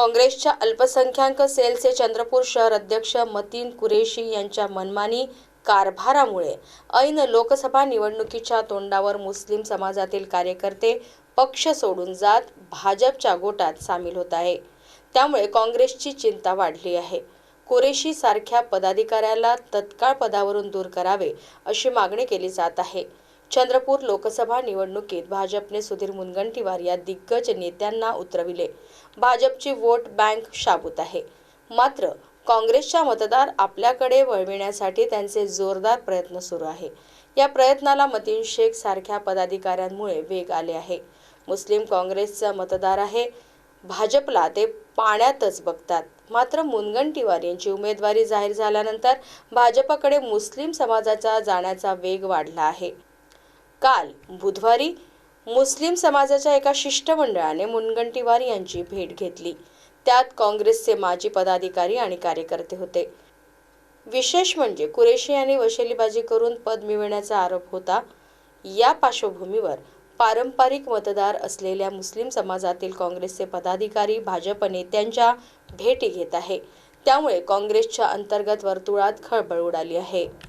काँग्रेसच्या अल्पसंख्याक सेलचे चंद्रपूर शहर अध्यक्ष मतीन कुरेशी यांच्या मनमानी कारभारामुळे ऐन लोकसभा निवडणुकीच्या तोंडावर मुस्लिम समाजातील कार्यकर्ते पक्ष सोडून जात भाजपच्या गोटात सामील होत आहे. त्यामुळे काँग्रेसची चिंता वाढली आहे. कुरेशी सारख्या पदाधिकाऱ्याला तत्काळ पदावरून दूर करावे अशी मागणी केली जात आहे. चंद्रपूर लोकसभा निवडणुकीत भाजपने सुधीर मुनगंटीवार या दिग्गज नेत्यांना उतरविले. भाजपची वोट बँक शाबूत आहे. मात्र काँग्रेसच्या मतदार आपल्याकडे वळविण्यासाठी त्यांचे जोरदार प्रयत्न सुरू आहे. या प्रयत्नाला मतीन शेख सारख्या पदाधिकाऱ्यांमुळे वेग आले आहे. मुस्लिम काँग्रेसचा मतदार आहे. भाजपला ते पाण्यातच बघतात. मात्र मुनगंटीवार यांची उमेदवारी जाहीर झाल्यानंतर भाजपकडे मुस्लिम समाजाचा जाण्याचा वेग वाढला आहे. काल बुधवारी मुस्लिम समाजाच्या एका शिष्टमंडळाने मुनगंटीवार यांची भेट घेतली. त्यात काँग्रेसचे माजी पदाधिकारी आणि कार्यकर्ते होते. विशेष म्हणजे कुरेशी यांनी वशेलीबाजी करून पद मिळवण्याचा आरोप होता. या पार्श्वभूमीवर पारंपरिक मतदार असलेल्या मुस्लिम समाजातील काँग्रेसचे पदाधिकारी भाजप नेत्यांच्या भेटी घेत आहे. त्यामुळे काँग्रेसच्या अंतर्गत वर्तुळात खळबळ उडाली आहे.